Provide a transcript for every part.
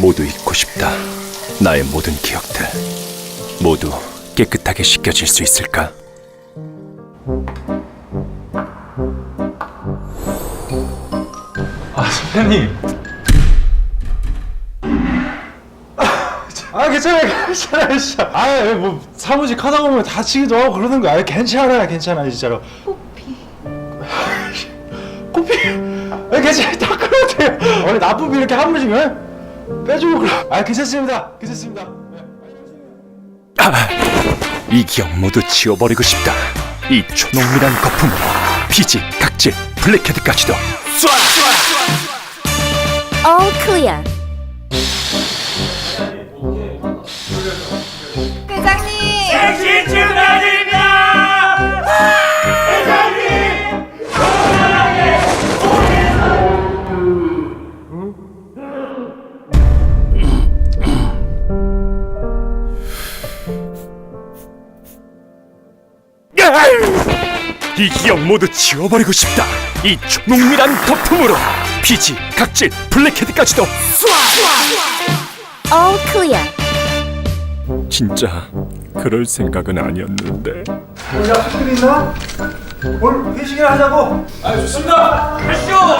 모두 잊고 싶다. 나의 모든 기억들 모두 깨끗하게 씻겨질 수 있을까? 아 선배님. 아 괜찮아요 괜찮아요 진짜. 아뭐 사무직 하다 보면 다치기도 하고 그러는 거야. 괜찮아요 괜찮아요 진짜로. 코피. 코피. 아 괜찮아요. 다 돼요. 원래 나쁜 비 이렇게 한 번씩 예? 빼주고 그래 아 괜찮습니다 괜찮습니다 네. 아, 이 기억 모두 지워버리고 싶다. 이 초농밀한 거품으로 피지, 각질, 블랙헤드까지도 All clear. 회장님! 이 기억 모두 지워버리고 싶다. 이 초농밀한 거품으로 피지, 각질, 블랙헤드까지도 All clear. 진짜 그럴 생각은 아니었는데. 우리 학생들 있나? 오늘 회식이나 하자고 아 좋습니다 망했다.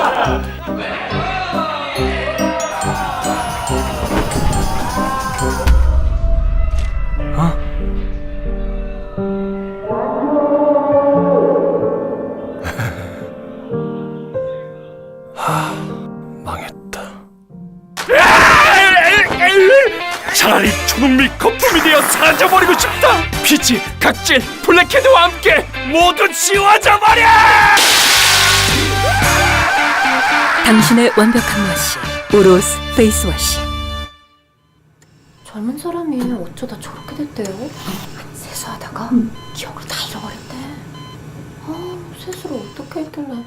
차라리 초능밀 거품이 되어 사라져버리고 싶다. 피지, 각질, 블랙헤드와 함께 모두 지워져 버려! 당신의 완벽한 맛이 오로스 페이스워시 젊은 사람이 어쩌다 저렇게 됐대요? 세수하다가 기억을 다 잃어버렸대. 아, 세수를 어떻게 했길래?